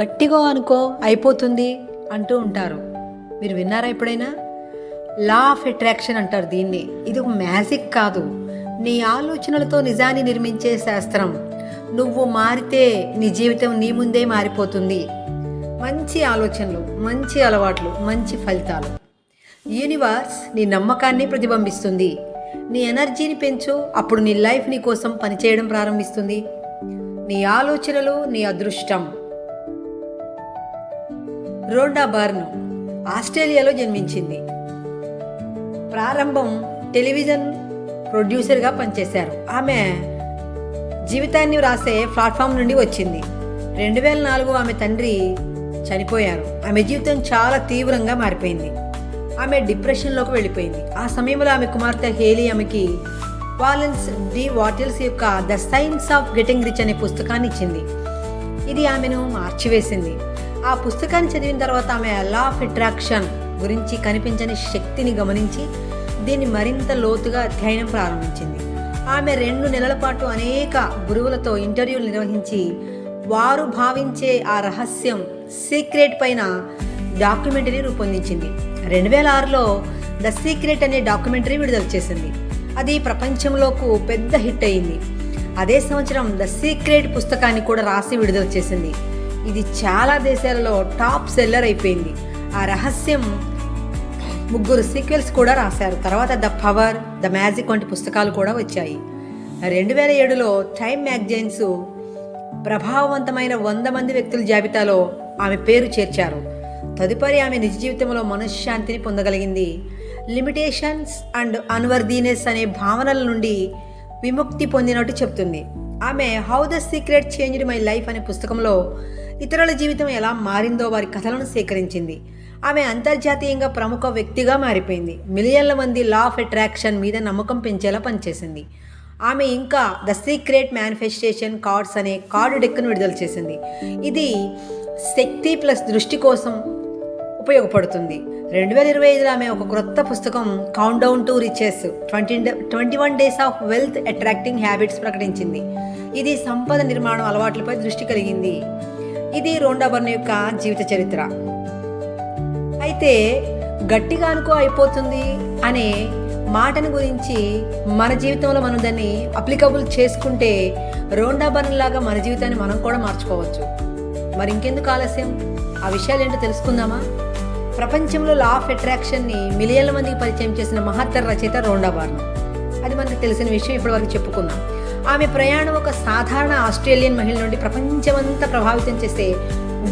గట్టిగా అనుకో అయిపోతుంది అంటూ ఉంటారు. మీరు విన్నారా ఎప్పుడైనా? లా ఆఫ్ అట్రాక్షన్ అంటారు దీన్ని. ఇది ఒక మ్యాజిక్ కాదు. నీ ఆలోచనలతో నిజాన్ని నిర్మించే శాస్త్రం. నువ్వు మారితే నీ జీవితం నీ ముందే మారిపోతుంది. మంచి ఆలోచనలు మంచి అలవాట్లు మంచి ఫలితాలు. యూనివర్స్ నీ నమ్మకాన్ని ప్రతిబింబిస్తుంది. నీ ఎనర్జీని పెంచు అప్పుడు నీ లైఫ్ నీ కోసం పనిచేయడం ప్రారంభిస్తుంది. నీ ఆలోచనలు నీ అదృష్టం. రోండా బార్న్ ఆస్ట్రేలియాలో జన్మించింది. ప్రారంభం టెలివిజన్ ప్రొడ్యూసర్గా పనిచేశారు. ఆమె జీవితాన్ని వ్రాసే ప్లాట్ఫామ్ నుండి వచ్చింది. రెండు వేల నాలుగు ఆమె తండ్రి చనిపోయారు. ఆమె జీవితం చాలా తీవ్రంగా మారిపోయింది. ఆమె డిప్రెషన్లోకి వెళ్ళిపోయింది. ఆ సమయంలో ఆమె కుమార్తె హేలీ ఆమెకి వాలెన్స్ డి వాటిల్స్ యొక్క the science of getting rich అనే పుస్తకాన్ని ఇచ్చింది. ఇది ఆమెను మార్చివేసింది. ఆ పుస్తకాన్ని చదివిన తర్వాత ఆమె లా ఆఫ్ అట్రాక్షన్ గురించి కనిపించని శక్తిని గమనించి దీన్ని మరింత లోతుగా అధ్యయనం ప్రారంభించింది. ఆమె రెండు నెలల పాటు అనేక గురువులతో ఇంటర్వ్యూలు నిర్వహించి వారు భావించే ఆ రహస్యం సీక్రెట్ పైన డాక్యుమెంటరీ రూపొందించింది. రెండు వేల ఆరులో ద సీక్రెట్ అనే డాక్యుమెంటరీ విడుదల చేసింది. అది ప్రపంచంలోకు పెద్ద హిట్ అయింది. అదే సంవత్సరం ద సీక్రెట్ పుస్తకాన్ని కూడా రాసి విడుదల చేసింది. ఇది చాలా దేశాలలో టాప్ సెల్లర్ అయిపోయింది. ఆ రహస్యం ముగ్గురు సీక్వెల్స్ కూడా రాశారు. తర్వాత ద పవర్ ద మ్యాజిక్ వంటి పుస్తకాలు కూడా వచ్చాయి. రెండు వేల ఏడులో టైమ్ మ్యాగజైన్స్ ప్రభావవంతమైన వంద మంది వ్యక్తుల జాబితాలో ఆమె పేరు చేర్చారు. తదుపరి ఆమె నిజ జీవితంలో మనశ్శాంతిని పొందగలిగింది. లిమిటేషన్స్ అండ్ అన్వర్దీనెస్ అనే భావనల నుండి విముక్తి పొందినట్టు చెప్తుంది. ఆమె how the secret changed my life అనే పుస్తకంలో ఇతరుల జీవితం ఎలా మారిందో వారి కథలను సేకరించింది. ఆమె అంతర్జాతీయంగా ప్రముఖ వ్యక్తిగా మారిపోయింది. మిలియన్ల మంది లా ఆఫ్ అట్రాక్షన్ మీద నమ్మకం పెంచేలా పనిచేసింది. ఆమె ఇంకా ద సీక్రెట్ మేనిఫెస్టేషన్ కార్డ్స్ అనే కార్డు డెక్ను విడుదల చేసింది. ఇది శక్తి ప్లస్ దృష్టి కోసం ఉపయోగపడుతుంది. రెండు వేల ఇరవై ఐదులో ఆమె ఒక క్రొత్త పుస్తకం count down to riches twenty twenty one days of wealth attracting habits ప్రకటించింది. ఇది సంపద నిర్మాణం అలవాట్లపై దృష్టి కలిగింది. ఇది రోండాబర్న్ యొక్క జీవిత చరిత్ర. అయితే గట్టిగా అనుకో అయిపోతుంది అనే మాటను గురించి మన జీవితంలో మనం దాన్ని అప్లికబుల్ చేసుకుంటే రోండాబర్న్ లాగా మన జీవితాన్ని మనం కూడా మార్చుకోవచ్చు. మరి ఇంకెందుకు ఆలస్యం? ఆ విషయాలు ఏంటో తెలుసుకుందామా? ప్రపంచంలో లా ఆఫ్ అట్రాక్షన్ని మిలియన్ల మందికి పరిచయం చేసిన మహత్తర రచయిత రోండా బార్న్ అది మనకు తెలిసిన విషయం ఇప్పటివరకు చెప్పుకుందాం. ఆమె ప్రయాణం ఒక సాధారణ ఆస్ట్రేలియన్ మహిళ నుండి ప్రపంచమంతా ప్రభావితం చేసే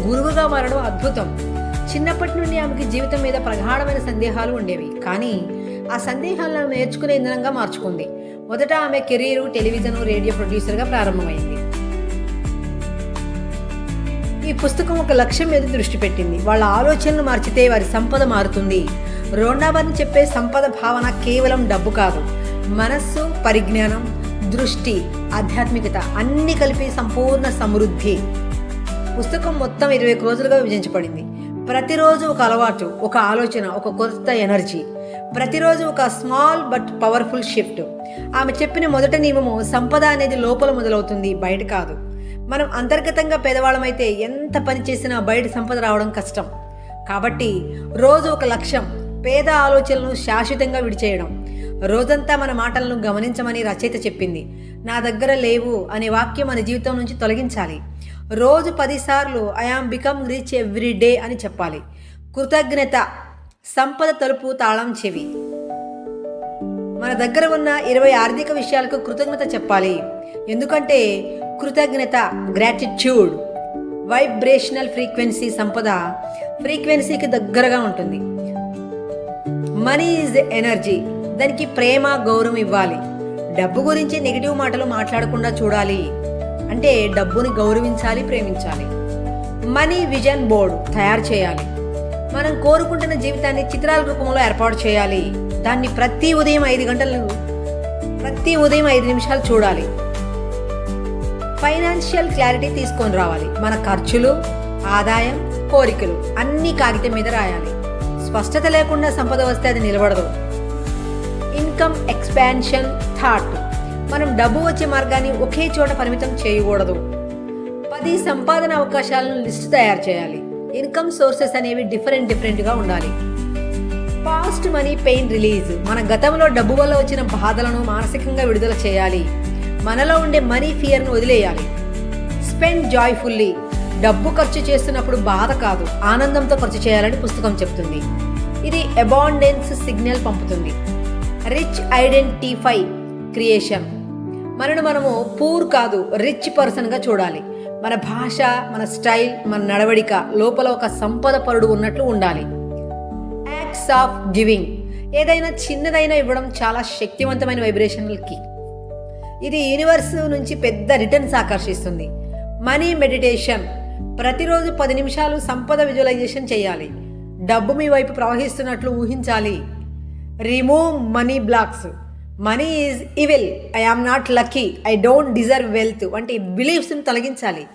గురువుగా మారడం అద్భుతం. చిన్నప్పటి నుండి ఆమెకి జీవితం మీద ప్రగాఢమైన సందేహాలు ఉండేవి. కానీ ఆ సందేహాలను నేర్చుకునే ఇంధనంగా మార్చుకుంది. మొదట ఆమె కెరీరు టెలివిజన్ రేడియో ప్రొడ్యూసర్గా ప్రారంభమైంది. ఈ పుస్తకం ఒక లక్ష్యం మీద దృష్టి పెట్టింది. వాళ్ళ ఆలోచనలు మార్చితే వారి సంపద మారుతుంది. రోండాబార్ని చెప్పే సంపద భావన కేవలం డబ్బు కాదు. మనస్సు పరిజ్ఞానం దృష్టి ఆధ్యాత్మికత అన్ని కలిపి సంపూర్ణ సమృద్ధి. పుస్తకం మొత్తం ఇరవై రోజులుగా విభజించబడింది. ప్రతిరోజు ఒక అలవాటు ఒక ఆలోచన ఒక కొత్త ఎనర్జీ. ప్రతిరోజు ఒక స్మాల్ బట్ పవర్ఫుల్ షిఫ్ట్. ఆమె చెప్పిన మొదటి నియమము సంపద అనేది లోపల మొదలవుతుంది బయట కాదు. మనం అంతర్గతంగా పేదవాళ్ళమైతే ఎంత పని చేసినా బయట సంపద రావడం కష్టం. కాబట్టి రోజు ఒక లక్ష్యం పేద ఆలోచనలను శాశ్వతంగా విడిచేయడం. రోజంతా మన మాటలను గమనించమని రచయిత చెప్పింది. నా దగ్గర లేవు అనే వాక్యం మన జీవితం నుంచి తొలగించాలి. రోజు పదిసార్లు I am become rich every day అని చెప్పాలి. కృతజ్ఞత సంపద తలుపు తాళం చెవి. మన దగ్గర ఉన్న ఇరవై ఆర్థిక విషయాలకు కృతజ్ఞత చెప్పాలి. ఎందుకంటే కృతజ్ఞత గ్రాటిట్యూడ్ వైబ్రేషనల్ ఫ్రీక్వెన్సీ సంపద ఫ్రీక్వెన్సీకి దగ్గరగా ఉంటుంది. మనీ ఈజ్ ఎనర్జీ దానికి ప్రేమ గౌరవం ఇవ్వాలి. డబ్బు గురించి నెగిటివ్ మాటలు మాట్లాడకుండా చూడాలి. అంటే డబ్బుని గౌరవించాలి ప్రేమించాలి. మనీ విజన్ బోర్డు తయారు చేయాలి. మనం కోరుకుంటున్న జీవితాన్ని చిత్రాల రూపంలో ఏర్పాటు చేయాలి. దాన్ని ప్రతి ఉదయం ఐదు గంటలు ప్రతి ఉదయం ఐదు నిమిషాలు చూడాలి. ఫైనాన్షియల్ క్లారిటీ తీసుకొని రావాలి. మన ఖర్చులు ఆదాయం కోరికలు అన్ని కాగితం మీద రాయాలి. స్పష్టత లేకుండా సంపద వస్తే అది నిలబడదు. Income expansion thought. మనం డబ్బు వచ్చే మార్గాన్ని ఒకే చోట పరిమితం చేయకూడదు. పది సంపాదన అవకాశాలను లిస్ట్ తయారు చేయాలి. ఇన్కమ్ సోర్సెస్ అనేవి డిఫరెంట్ డిఫరెంట్గా ఉండాలి. Past money pain release. మన గతంలో డబ్బు వల్ల వచ్చిన బాధలను మానసికంగా విడుదల చేయాలి. మనలో ఉండే మనీ ఫియర్ను వదిలేయాలి. Spend joyfully. డబ్బు ఖర్చు చేస్తున్నప్పుడు బాధ కాదు. ఆనందంతో ఖర్చు చేయాలని పుస్తకం చెప్తుంది. ఇది అబాండెన్స్ సిగ్నల్ పంపుతుంది. Rich identify creation. మనను మనము పూర్ కాదు రిచ్ పర్సన్గా చూడాలి. మన భాష మన స్టైల్ మన నడవడిక లోపల ఒక సంపద పరుడు ఉన్నట్లు ఉండాలి. Acts of giving. ఏదైనా చిన్నదైనా ఇవ్వడం చాలా శక్తివంతమైన వైబ్రేషనల్కి ఇది యూనివర్స్ నుంచి పెద్ద రిటర్న్స్ ఆకర్షిస్తుంది. Money meditation. ప్రతిరోజు పది నిమిషాలు సంపద విజువలైజేషన్ చేయాలి. డబ్బు మీ వైపు ప్రవహిస్తున్నట్లు ఊహించాలి. Remove money blocks money is evil I am not lucky I don't deserve wealth వంటి బిలీఫ్స్ని తొలగించాలి.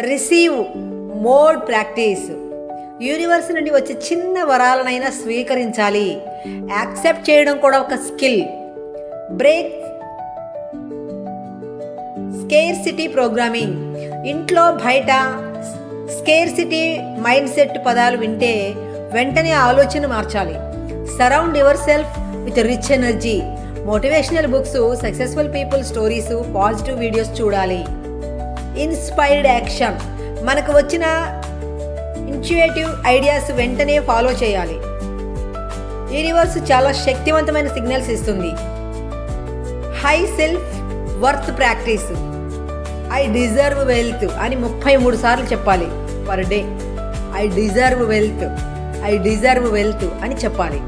రిసీవ్ మోడ్ ప్రాక్టీస్ యూనివర్స్ నుండి వచ్చే చిన్న వరాలనైనా స్వీకరించాలి. యాక్సెప్ట్ చేయడం కూడా ఒక skill break scarcity programming ఇంట్లో బయట స్కేర్ సిటీ మైండ్ సెట్ పదాలు వింటే వెంటనే ఆలోచన మార్చాలి. Surround yourself with rich energy motivational books successful people stories positive videos చూడాలి. ఇన్స్పైర్డ్ యాక్షన్ మనకు వచ్చిన ఇన్చుయేటివ్ ఐడియాస్ వెంటనే ఫాలో చేయాలి. యూనివర్స్ చాలా శక్తివంతమైన సిగ్నల్స్ ఇస్తుంది. High self worth practice I deserve wealth అని ముప్పై మూడు సార్లు చెప్పాలి. Per day I deserve wealth I deserve wealth అని చెప్పాలి.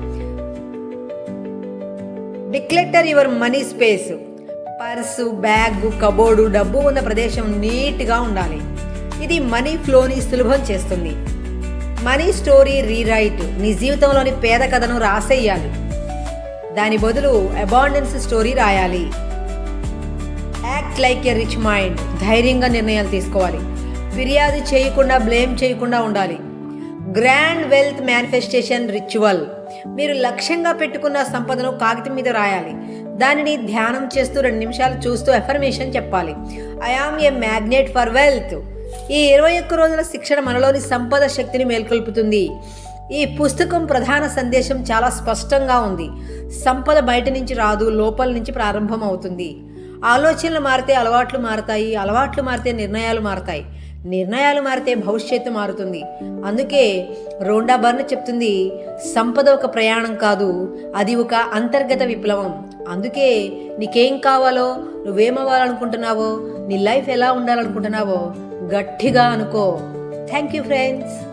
Declutter your money space purse bag cupboard డబ్బు ఉన్న ప్రదేశం నీట్గా ఉండాలి. ఇది మనీ ఫ్లోని సులభం చేస్తుంది. మనీ స్టోరీ రీరైట్ నీ జీవితంలోని పేద కథను రాసేయాలి. దాని బదులు అబాండెన్స్ స్టోరీ రాయాలి. Act like a rich mind ధైర్యంగా నిర్ణయాలు తీసుకోవాలి. ఫిర్యాదు చేయకుండా బ్లేమ్ చేయకుండా ఉండాలి. గ్రాండ్ వెల్త్ మేనిఫెస్టేషన్ రిచువల్ మీరు లక్ష్యంగా పెట్టుకున్న సంపదను కాగితం మీద రాయాలి. దానిని ధ్యానం చేస్తూ రెండు నిమిషాలు చూస్తూ ఎఫర్మేషన్ చెప్పాలి. I am a magnet for wealth ఈ ఇరవై ఒక్క రోజుల శిక్షణ మనలోని సంపద శక్తిని మేల్కొల్పుతుంది. ఈ పుస్తకం ప్రధాన సందేశం చాలా స్పష్టంగా ఉంది. సంపద బయట నుంచి రాదు లోపల నుంచి ప్రారంభం అవుతుంది ఆలోచనలు మారితే అలవాట్లు మారతాయి అలవాట్లు మారితే నిర్ణయాలు మారతాయి. నిర్ణయాలు మారితే భవిష్యత్తు మారుతుంది. అందుకే రోండా బర్న్ చెప్తుంది సంపద ఒక ప్రయాణం కాదు అది ఒక అంతర్గత విప్లవం. అందుకే నీకేం కావాలో నువ్వేమవ్వాలనుకుంటున్నావో నీ లైఫ్ ఎలా ఉండాలనుకుంటున్నావో గట్టిగా అనుకో. Thank you friends